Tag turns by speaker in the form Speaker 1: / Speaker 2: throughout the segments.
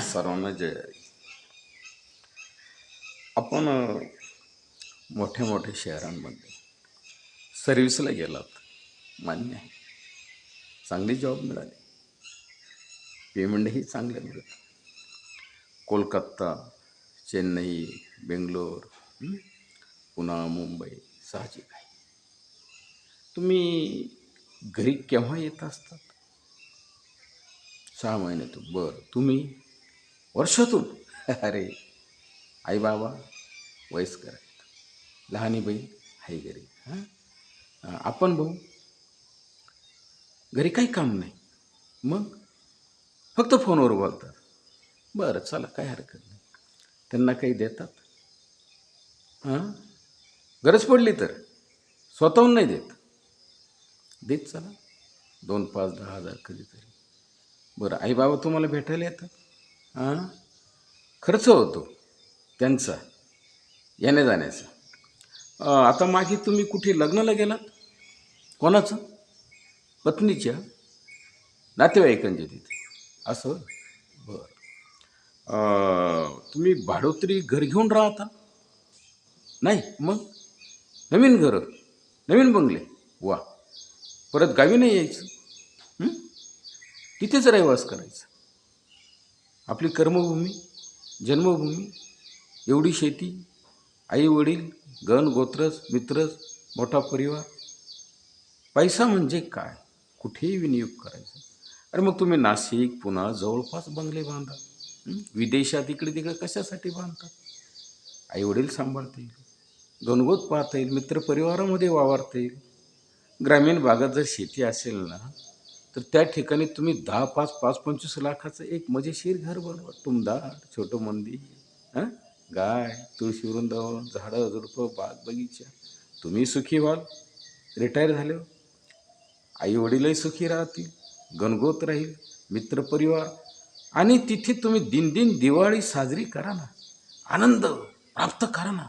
Speaker 1: सर्वांना जय आपण मोठ्या मोठ्या शहरांमध्ये सर्व्हिसला गेलात मान्य आहे. चांगली जॉब मिळाली. पेमेंटही चांगलं मिळतं कोलकाता चेन्नई बेंगलोर पुन्हा मुंबई साहजिक आहे तुम्ही घरी केव्हा येत असतात? सहा महिन्यातून बरं. तुम्ही वर्षातून. अरे आई बाबा वयस्कर आहेत. लहानी बाई आहे घरी. हां? आपण भाऊ घरी काही काम नाही. मग? फक्त फोनवर बोलतात. बरं चला काय हरकत नाही. त्यांना काही देतात? हां? गरज पडली तर. स्वतःहून नाही देत. देत चला. दोन पाच दहा हजार कधीतरी. बरं आई बाबा तुम्हाला भेटायला येतात? खर्च होतो त्यांचा येण्या जाण्याचा. आता मागे तुम्ही कुठे लग्नाला गेलात? कोणाचं? पत्नीच्या? नातेवाईकांच्या तिथे. असं? बरं. तुम्ही भाडोत्री घर घेऊन राहता? नाही मग? नवीन घरं नवीन बंगले. वा. परत गावी नाही यायचं? तिथेच रहिवास करायचा. आपली कर्मभूमी जन्मभूमी एवढी शेती आई वडील गण गोत्रस मित्रस मोठा परिवार. पैसा म्हणजे काय? कुठेही विनियोग करायचा. अरे मग तुम्ही नाशिक पुन्हा जवळपास बंगले बांधा. विदेशात इकडे तिकडे कशासाठी बांधतात आई वडील सांभाळता येईल. गणगोत पाहता येईल. मित्रपरिवारामध्ये वावरता येईल. ग्रामीण भागात जर शेती असेल ना तर त्या ठिकाणी तुम्ही दहा पाच पाच पंचवीस लाखाचं एक मजेशीर घर बनवा. टुमदार छोटं मंदिर हां? गाय तुळशी वृंदावन झाडं झुडपं बाग बगीचा. तुम्ही सुखी व्हाल. रिटायर झाले. आई वडीलही सुखी राहतील. गणगोत राहील. मित्रपरिवार. आणि तिथे तुम्ही दिनदिन दिवाळी साजरी करा ना. आनंद प्राप्त करा ना.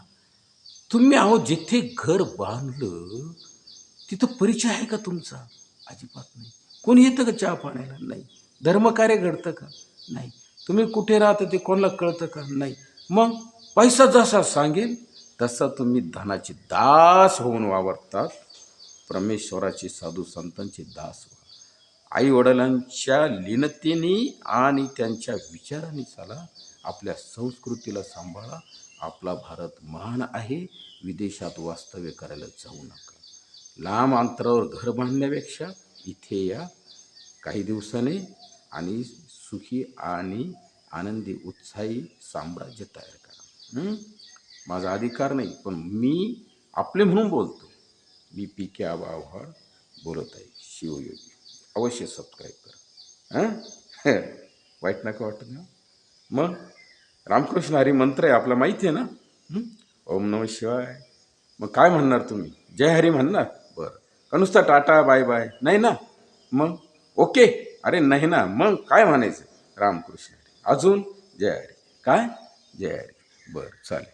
Speaker 1: तुम्ही अहो जिथे घर बांधलं तिथं परिचय आहे का तुमचा? अजिबात नाही. कोणी येतं का चहा पाण्याला? नाही. धर्मकार्य घडतं का? नाही. तुम्ही कुठे राहता ते कोणाला कळतं का? नाही. मग पैसा जसा सांगेल तसा तुम्ही धनाची दास होऊन वावरतात. परमेश्वराची साधू संतांची दास व्हा. आई वडिलांच्या लीनतेने आणि त्यांच्या विचाराने चाला. आपल्या संस्कृतीला सांभाळा. आपला भारत महान आहे. विदेशात वास्तव्य करायला जाऊ नका. लांब अंतरावर घर बांधण्यापेक्षा इथे या. काही दिवसाने आणि सुखी आणि आनंदी उत्साही साम्राज्य तयार करा. माझा अधिकार नाही पण मी आपले म्हणून बोलतो. मी पी के आबा आव्हाड बोलत आहे शिवयोगी. अवश्य सबस्क्राईब करा. हां? वाईट नका वाटत ना? मग? रामकृष्ण हरी मंत्र आहे आपला माहिती आहे ना? ओम नम शिवाय. मग काय म्हणणार तुम्ही? जय हरी म्हणणार? बरं. नुसतं टाटा बाय बाय? नाही ना? मग? ओके? अरे नाही ना. मग काय म्हणायचं? रामकृष्ण अजून? जय हरी. काय? जय हरी. बरं चालेल.